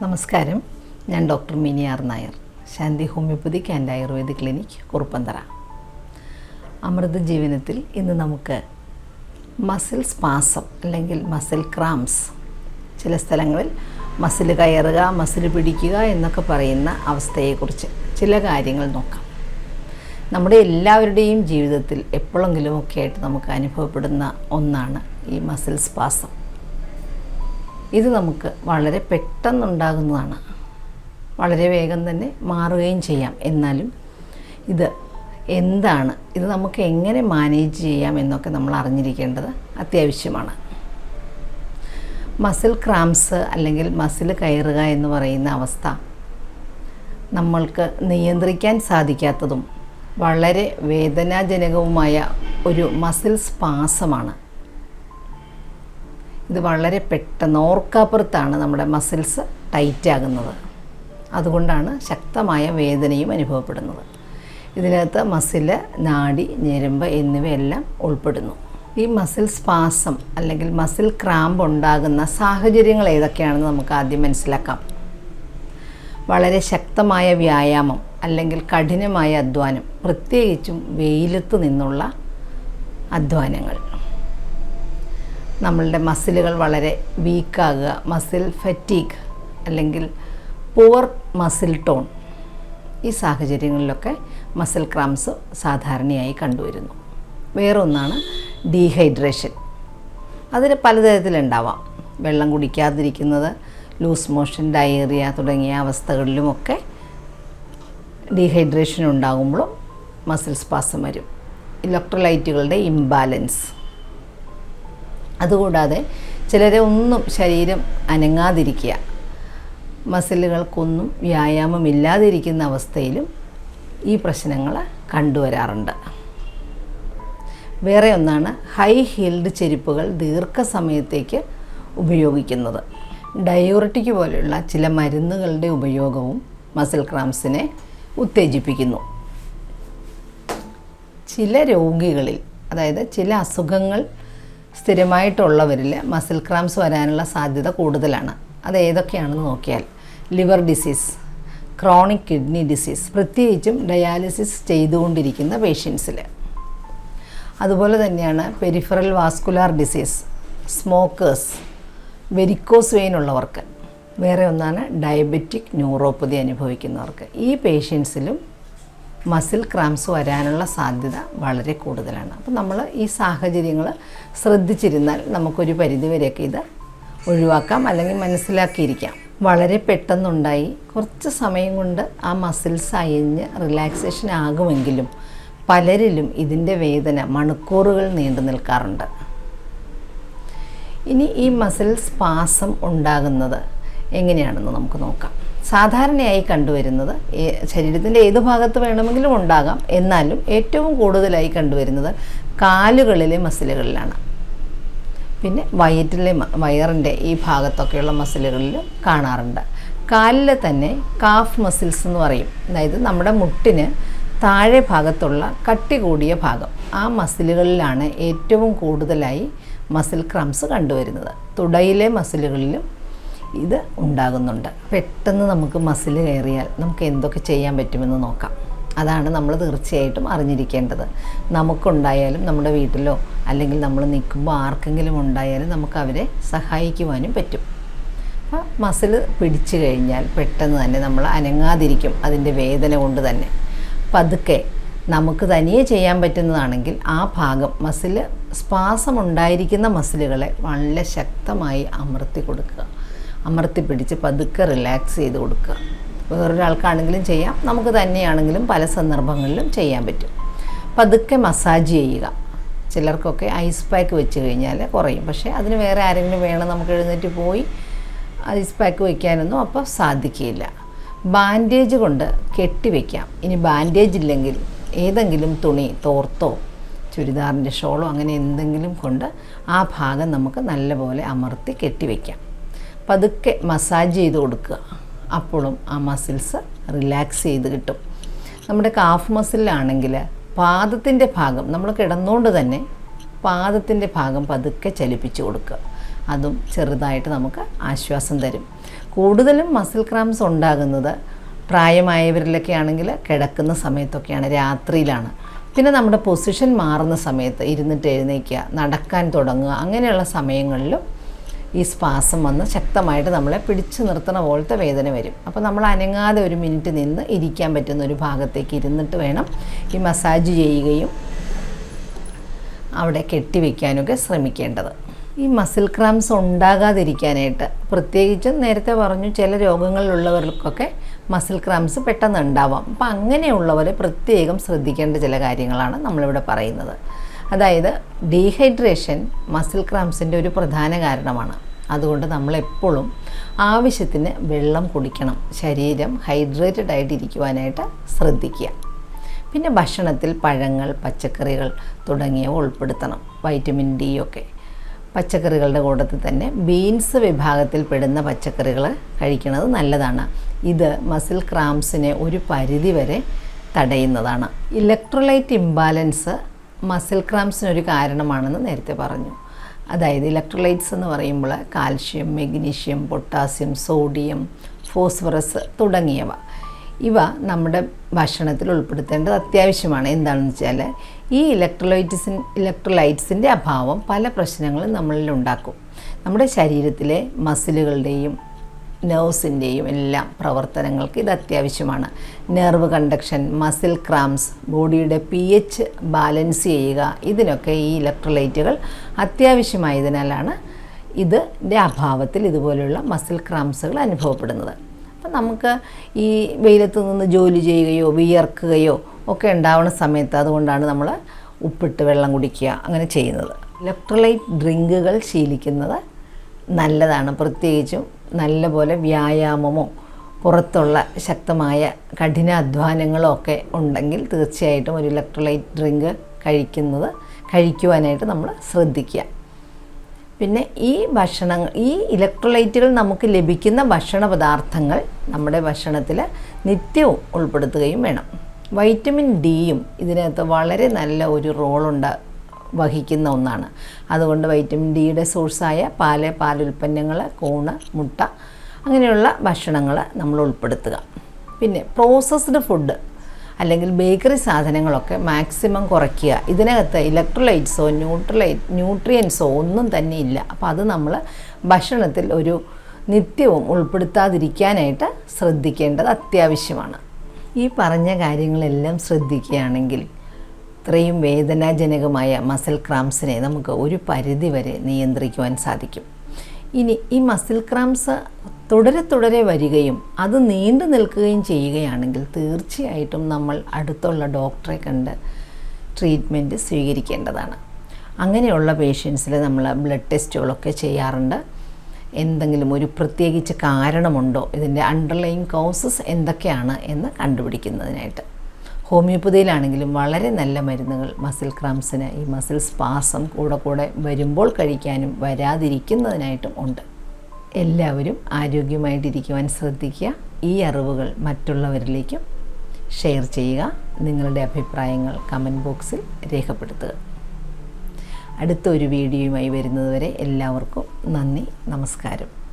നമസ്കാരം. ഞാൻ doctor മിനിയാർ Nair Shanti homoeopathic and Ayurveda clinic Kuruppanthara. Amrita ജീവനത്തിൽ ഇന്ന് നമുക്ക് മസിൽ സ്പാസം അല്ലെങ്കിൽ മസിൽ ക്രാംസ് ചില സ്ഥലങ്ങളിൽ മസിൽ കയറുക മസിൽ പിടിക്കുക എന്നൊക്കെ പറയുന്ന അവസ്ഥയെക്കുറിച്ച് ചില കാര്യങ്ങൾ നോക്കാം. നമ്മുടെ എല്ലാവരുടെയും ജീവിതത്തിൽ എപ്പോഴെങ്കിലുമൊക്കെ ആയിട്ട് നമുക്ക് അനുഭവപ്പെടുന്ന ഒന്നാണ് ഈ മസിൽ സ്പാസം. ഇത് നമുക്ക് വളരെ പെട്ടെന്നുണ്ടാകുന്നതാണ്. വളരെ വേഗം തന്നെ മാറുകയും ചെയ്യാം. എന്നാലും ഇത് എന്താണ്? ഇത് നമുക്ക് എങ്ങനെ മാനേജ് ചെയ്യാം എന്നൊക്കെ നമ്മൾ അറിഞ്ഞിരിക്കേണ്ടത് അത്യാവശ്യമാണ്. മസിൽ ക്രാംസ് അല്ലെങ്കിൽ മസിൽ കയറുക എന്ന് പറയുന്ന അവസ്ഥ നമ്മൾക്ക് നിയന്ത്രിക്കാൻ സാധിക്കാത്തതും വളരെ വേദനാജനകവുമായ ഒരു മസിൽ സ്പാസമാണ്. ഇത് വളരെ പെട്ടെന്ന് ഓർക്കാപ്പുറത്താണ് നമ്മുടെ മസിൽസ് ടൈറ്റ് ആകുന്നത് അതുകൊണ്ടാണ് ശക്തമായ വേദനയും അനുഭവപ്പെടുന്നത്. ഇതിനകത്ത് മസിൽ നാടി ഞെരമ്പ് എന്നിവയെല്ലാം ഉൾപ്പെടുന്നു. ഈ മസിൽ സ്പാസം അല്ലെങ്കിൽ മസിൽ ക്രാമ്പ് ഉണ്ടാകുന്ന സാഹചര്യങ്ങൾ ഏതൊക്കെയാണെന്ന് നമുക്ക് ആദ്യം മനസ്സിലാക്കാം. വളരെ ശക്തമായ വ്യായാമം അല്ലെങ്കിൽ കഠിനമായ അധ്വാനം പ്രത്യേകിച്ചും വെയിലത്ത് നിന്നുള്ള അധ്വാനങ്ങൾ. നമ്മളുടെ മസിലുകൾ വളരെ വീക്കാകുക മസിൽ ഫറ്റീഗ് അല്ലെങ്കിൽ പുവർ മസിൽ ടോൺ ഈ സാഹചര്യങ്ങളിലൊക്കെ മസിൽ ക്രാംസ് സാധാരണയായി കണ്ടുവരുന്നു. വേറൊന്നാണ് ഡീഹൈഡ്രേഷൻ അതിന് പലതരത്തിലുണ്ടാവാം. വെള്ളം കുടിക്കാതിരിക്കുന്നത് ലൂസ് മോഷൻ ഡയേറിയ തുടങ്ങിയ അവസ്ഥകളിലുമൊക്കെ ഡീഹൈഡ്രേഷൻ ഉണ്ടാകുമ്പോഴും മസിൽ സ്പാസം വരും. ഇലക്ട്രോലൈറ്റുകളുടെ ഇംബാലൻസ് അതുകൂടാതെ ചിലരെ ഒന്നും ശരീരം അനങ്ങാതിരിക്കുക മസിലുകൾക്കൊന്നും വ്യായാമമില്ലാതിരിക്കുന്ന അവസ്ഥയിലും ഈ പ്രശ്നങ്ങൾ കണ്ടുവരാറുണ്ട്. വേറെ ഒന്നാണ് ഹൈ ഹീൽഡ് ചെരുപ്പുകൾ ദീർഘസമയത്തേക്ക് ഉപയോഗിക്കുന്നത്. ഡയോറിറ്റിക് പോലെയുള്ള ചില മരുന്നുകളുടെ ഉപയോഗവും മസിൽ ക്രാംസിനെ ഉത്തേജിപ്പിക്കുന്നു. ചില രോഗികളിൽ അതായത് ചില അസുഖങ്ങൾ സ്ഥിരമായിട്ടുള്ളവരിൽ മസിൽ ക്രാംസ് വരാനുള്ള സാധ്യത കൂടുതലാണ്. അത് ഏതൊക്കെയാണെന്ന് നോക്കിയാൽ liver disease chronic kidney disease പ്രത്യേകിച്ചും ഡയാലിസിസ് ചെയ്തുകൊണ്ടിരിക്കുന്ന പേഷ്യൻസിൽ. അതുപോലെ തന്നെയാണ് peripheral vascular disease smokers varicose vein ഉള്ളവർക്ക്. വേറെ ഒന്നാണ് ഡയബറ്റിക് ന്യൂറോപ്പതി അനുഭവിക്കുന്നവർക്ക്. ഈ പേഷ്യൻസിലും മസിൽ ക്രാംസ് വരാനുള്ള സാധ്യത വളരെ കൂടുതലാണ്. അപ്പോൾ നമ്മൾ ഈ സാഹചര്യങ്ങൾ ശ്രദ്ധിച്ചിരുന്നാൽ നമുക്കൊരു പരിധിവരെയൊക്കെ ഇത് ഒഴിവാക്കാം അല്ലെങ്കിൽ മനസ്സിലാക്കിയിരിക്കാം. വളരെ പെട്ടെന്നുണ്ടായി. കുറച്ച് സമയം കൊണ്ട് ആ മസിൽസ് അയഞ്ഞ് റിലാക്സേഷൻ ആകുമെങ്കിലും പലരിലും ഇതിന്റെ വേദന മണിക്കൂറുകൾ നീണ്ടു നിൽക്കാറുണ്ട്. ഇനി ഈ മസിൽ പാസം ഉണ്ടാകുന്നത് എങ്ങനെയാണെന്ന് നമുക്ക് നോക്കാം. സാധാരണയായി കണ്ടുവരുന്നത് ശരീരത്തിന്റെ ഏത് ഭാഗത്ത് വേണമെങ്കിലും ഉണ്ടാകാം. എന്നാലും ഏറ്റവും കൂടുതലായി കണ്ടുവരുന്നത് കാലുകളിലെ മസിലുകളിലാണ്. പിന്നെ വയറ്റിലെ വയറിന്റെ ഈ ഭാഗത്തൊക്കെയുള്ള മസിലുകളിൽ കാണാറുണ്ട്. കാലിലെ തന്നെ കാഫ് മസിൽസ് എന്ന് പറയും. അതായത് നമ്മുടെ മുട്ടിന് താഴെ ഭാഗത്തുള്ള കട്ടി കൂടിയ ഭാഗം. ആ മസിലുകളിലാണ് ഏറ്റവും കൂടുതലായി മസിൽ ക്രംസ് കണ്ടുവരുന്നത്. തുടയിലെ മസിലുകളിലും ഇത് ഉണ്ടാകുന്നുണ്ട്. പെട്ടെന്ന് നമുക്ക് മസിൽ കയറിയാൽ നമുക്ക് എന്തൊക്കെ ചെയ്യാൻ പറ്റുമെന്ന് നോക്കാം. അതാണ് നമ്മൾ തീർച്ചയായിട്ടും അറിഞ്ഞിരിക്കേണ്ടത്. നമുക്കുണ്ടായാലും നമ്മുടെ വീട്ടിലോ അല്ലെങ്കിൽ നമ്മൾ നിൽക്കുമ്പോൾ ആർക്കെങ്കിലും ഉണ്ടായാലും നമുക്ക് അവരെ സഹായിക്കുവാനും പറ്റും. അപ്പോൾ മസിൽ പിടിച്ചു കഴിഞ്ഞാൽ പെട്ടെന്ന് തന്നെ നമ്മൾ അനങ്ങാതിരിക്കും അതിന്റെ വേദന കൊണ്ട് തന്നെ. പതുക്കെ നമുക്ക് തനിയെ ചെയ്യാൻ പറ്റുന്നതാണെങ്കിൽ ആ ഭാഗം മസിൽ സ്പാസം ഉണ്ടായിരിക്കുന്ന മസിലുകളെ വളരെ ശക്തമായി അമർത്തി കൊടുക്കുക. അമർത്തി പിടിച്ച് പതുക്കെ റിലാക്സ് ചെയ്ത് കൊടുക്കുക. വേറൊരാൾക്കാണെങ്കിലും ചെയ്യാം. നമുക്ക് തന്നെയാണെങ്കിലും പല സന്ദർഭങ്ങളിലും ചെയ്യാൻ പറ്റും. പതുക്കെ മസാജ് ചെയ്യുക. ചിലർക്കൊക്കെ ഐസ് പാക്ക് വെച്ച് കഴിഞ്ഞാൽ കുറയും. പക്ഷേ അതിന് വേറെ ആരെങ്കിലും വേണം നമുക്ക് എഴുന്നേറ്റ് പോയി ഐസ് പാക്ക് വയ്ക്കാനൊന്നും അപ്പോൾ സാധിക്കില്ല. ബാൻഡേജ് കൊണ്ട് കെട്ടിവെക്കാം ഇനി ബാൻഡേജ് ഇല്ലെങ്കിൽ ഏതെങ്കിലും തുണി തോർത്തോ ചുരിദാറിന്റെ ഷോളോ അങ്ങനെ എന്തെങ്കിലും കൊണ്ട് ആ ഭാഗം നമുക്ക് നല്ലപോലെ അമർത്തി കെട്ടിവെക്കാം പതുക്കെ മസാജ് ചെയ്ത് കൊടുക്കുക. അപ്പോഴും ആ മസിൽസ് റിലാക്സ് ചെയ്ത് കിട്ടും. നമ്മുടെ കാഫ് മസിലാണെങ്കിൽ പാദത്തിന്റെ ഭാഗം നമ്മൾ കിടന്നുകൊണ്ട് തന്നെ പാദത്തിന്റെ ഭാഗം പതുക്കെ ചലിപ്പിച്ച് കൊടുക്കുക. അതും ചെറുതായിട്ട് നമുക്ക് ആശ്വാസം തരും. കൂടുതലും മസിൽ ക്രാംസ് ഉണ്ടാകുന്നത് പ്രായമായവരിലൊക്കെ ആണെങ്കിൽ കിടക്കുന്ന സമയത്തൊക്കെയാണ് രാത്രിയിലാണ്. പിന്നെ നമ്മുടെ പൊസിഷൻ മാറുന്ന സമയത്ത് ഇരുന്നിട്ട് എഴുന്നേക്കുക നടക്കാൻ തുടങ്ങുക അങ്ങനെയുള്ള സമയങ്ങളിലും ഈ സ്പാസം വന്ന് ശക്തമായിട്ട് നമ്മളെ പിടിച്ചു നിർത്തണ പോലത്തെ വേദന വരും. അപ്പോൾ നമ്മൾ അനങ്ങാതെ ഒരു മിനിറ്റ് നിന്ന് ഇരിക്കാൻ പറ്റുന്ന ഒരു ഭാഗത്തേക്ക് ഇരുന്നിട്ട് വേണം ഈ മസാജ് ചെയ്യുകയും അവിടെ കെട്ടിവെക്കാനൊക്കെ ശ്രമിക്കേണ്ടത്. ഈ മസിൽ ക്രാംസ് ഉണ്ടാകാതിരിക്കാനായിട്ട് പ്രത്യേകിച്ചും നേരത്തെ പറഞ്ഞു ചില രോഗങ്ങളിലുള്ളവർക്കൊക്കെ മസിൽ ക്രാംസ് പെട്ടെന്ന് ഉണ്ടാവാം. അപ്പം അങ്ങനെയുള്ളവരെ പ്രത്യേകം ശ്രദ്ധിക്കേണ്ട ചില കാര്യങ്ങളാണ് നമ്മളിവിടെ പറയുന്നത്. അതായത് ഡീഹൈഡ്രേഷൻ മസിൽ ക്രാംസിന്റെ ഒരു പ്രധാന കാരണമാണ്. അതുകൊണ്ട് നമ്മളെപ്പോഴും ആവശ്യത്തിന് വെള്ളം കുടിക്കണം. ശരീരം ഹൈഡ്രേറ്റഡ് ആയിട്ടിരിക്കുവാനായിട്ട് ശ്രദ്ധിക്കുക. പിന്നെ ഭക്ഷണത്തിൽ പഴങ്ങൾ പച്ചക്കറികൾ തുടങ്ങിയവ ഉൾപ്പെടുത്തണം. വൈറ്റമിൻ ഡി ഒക്കെ. പച്ചക്കറികളുടെ കൂട്ടത്തിൽ തന്നെ ബീൻസ് വിഭാഗത്തിൽ പെടുന്ന പച്ചക്കറികൾ കഴിക്കുന്നത് നല്ലതാണ്. ഇത് മസിൽ ക്രാംസിനെ ഒരു പരിധി വരെ തടയുന്നതാണ്. ഇലക്ട്രോലൈറ്റ് ഇംബാലൻസ് മസിൽ ക്രാംസിനൊരു കാരണമാണെന്ന് നേരത്തെ പറഞ്ഞു. അതായത് ഇലക്ട്രോലൈറ്റ്സ് എന്ന് പറയുമ്പോൾ calcium magnesium potassium sodium phosphorus തുടങ്ങിയവ. ഇവ നമ്മുടെ ഭക്ഷണത്തിൽ ഉൾപ്പെടുത്തേണ്ടത് അത്യാവശ്യമാണ്. എന്താണെന്ന് വെച്ചാൽ ഈ ഇലക്ട്രോലൈറ്റിസിൻ ഇലക്ട്രോലൈറ്റ്സിന്റെ അഭാവം പല പ്രശ്നങ്ങളും നമ്മളിൽ ഉണ്ടാക്കും. നമ്മുടെ ശരീരത്തിലെ മസിലുകളുടെയും നെർവ്സിന്റെയും എല്ലാം പ്രവർത്തനങ്ങൾക്ക് ഇത് അത്യാവശ്യമാണ്. നെർവ് കണ്ടക്ഷൻ മസിൽ ക്രാംസ് ബോഡിയുടെ പി എച്ച് ബാലൻസ് ചെയ്യുക ഇതിനൊക്കെ ഈ ഇലക്ട്രോലൈറ്റുകൾ അത്യാവശ്യമായതിനാലാണ് ഇതിന്റെ അഭാവത്തിൽ ഇതുപോലെയുള്ള മസിൽ ക്രാംസുകൾ അനുഭവപ്പെടുന്നത്. അപ്പം നമുക്ക് ഈ വെയിലത്ത് നിന്ന് ജോലി ചെയ്യുകയോ വിയർക്കുകയോ ഒക്കെ ഉണ്ടാവുന്ന സമയത്ത് അതുകൊണ്ടാണ് നമ്മൾ ഉപ്പിട്ട് വെള്ളം കുടിക്കുക അങ്ങനെ ചെയ്യുന്നത്. ഇലക്ട്രോലൈറ്റ് ഡ്രിങ്കുകൾ ശീലിക്കുന്നത് നല്ലതാണ്. പ്രത്യേകിച്ചും നല്ലപോലെ വ്യായാമമോ പുറത്തുള്ള ശക്തമായ കഠിനാധ്വാനങ്ങളോ ഒക്കെ ഉണ്ടെങ്കിൽ തീർച്ചയായിട്ടും ഒരു ഇലക്ട്രോലൈറ്റ് ഡ്രിങ്ക് കഴിക്കുന്നത് കഴിക്കുവാനായിട്ട് നമ്മൾ ശ്രദ്ധിക്കുക. പിന്നെ ഈ ഭക്ഷണങ്ങൾ ഈ ഇലക്ട്രോലൈറ്റുകൾ നമുക്ക് ലഭിക്കുന്ന ഭക്ഷണ പദാർത്ഥങ്ങൾ നമ്മുടെ ഭക്ഷണത്തിൽ നിത്യവും ഉൾപ്പെടുത്തുകയും വേണം. വൈറ്റമിൻ ഡിയും ഇതിനകത്ത് വളരെ നല്ല ഒരു റോളുണ്ട് വഹിക്കുന്ന ഒന്നാണ്. അതുകൊണ്ട് വൈറ്റമിൻ ഡിയുടെ സോഴ്സായ പാൽ പാലുൽപ്പന്നങ്ങൾ കൂണ് മുട്ട അങ്ങനെയുള്ള ഭക്ഷണങ്ങൾ നമ്മൾ ഉൾപ്പെടുത്തുക. പിന്നെ പ്രോസസ്ഡ് ഫുഡ് അല്ലെങ്കിൽ ബേക്കറി സാധനങ്ങളൊക്കെ മാക്സിമം കുറയ്ക്കുക. ഇതിനകത്ത് ഇലക്ട്രോലൈറ്റ്സോ ന്യൂട്രലൈറ്റ് ന്യൂട്രിയൻസോ ഒന്നും തന്നെ ഇല്ല. അപ്പോൾ അത് നമ്മൾ ഭക്ഷണത്തിൽ ഒരു നിത്യവും ഉൾപ്പെടുത്താതിരിക്കാനായിട്ട് ശ്രദ്ധിക്കേണ്ടത് അത്യാവശ്യമാണ്. ഈ പറഞ്ഞ കാര്യങ്ങളെല്ലാം ശ്രദ്ധിക്കുകയാണെങ്കിൽ ഇത്രയും വേദനാജനകമായ മസിൽ ക്രാംസിനെ നമുക്ക് ഒരു പരിധിവരെ നിയന്ത്രിക്കുവാൻ സാധിക്കും. ഇനി ഈ മസിൽ ക്രാംസ് തുടരെ തുടരെ വരികയും അത് നീണ്ടു നിൽക്കുകയും ചെയ്യുകയാണെങ്കിൽ തീർച്ചയായിട്ടും നമ്മൾ അടുത്തുള്ള ഡോക്ടറെ കണ്ട് ട്രീറ്റ്മെന്റ് സ്വീകരിക്കേണ്ടതാണ്. അങ്ങനെയുള്ള പേഷ്യൻസിൽ നമ്മൾ ബ്ലഡ് ടെസ്റ്റുകളൊക്കെ ചെയ്യാറുണ്ട്. എന്തെങ്കിലും ഒരു പ്രത്യേകിച്ച് കാരണമുണ്ടോ? ഇതിന്റെ അണ്ടർലൈൻ കോസസ് എന്തൊക്കെയാണ് എന്ന് കണ്ടുപിടിക്കുന്നതിനായിട്ട്. ഹോമിയോപ്പതിയിലാണെങ്കിലും വളരെ നല്ല മരുന്നുകൾ മസിൽ ക്രംസിന് ഈ മസിൽ സ്പാസം കൂടെ കൂടെ വരുമ്പോൾ കഴിക്കാനും വരാതിരിക്കുന്നതിനായിട്ടും ഉണ്ട്. എല്ലാവരും ആരോഗ്യമായിട്ടിരിക്കുവാൻ ശ്രദ്ധിക്കുക. ഈ അറിവുകൾ മറ്റുള്ളവരിലേക്കും ഷെയർ ചെയ്യുക. നിങ്ങളുടെ അഭിപ്രായങ്ങൾ കമന്റ് ബോക്സിൽ രേഖപ്പെടുത്തുക. അടുത്ത ഒരു വീഡിയോയുമായി വരുന്നതുവരെ എല്ലാവർക്കും നന്ദി നമസ്കാരം.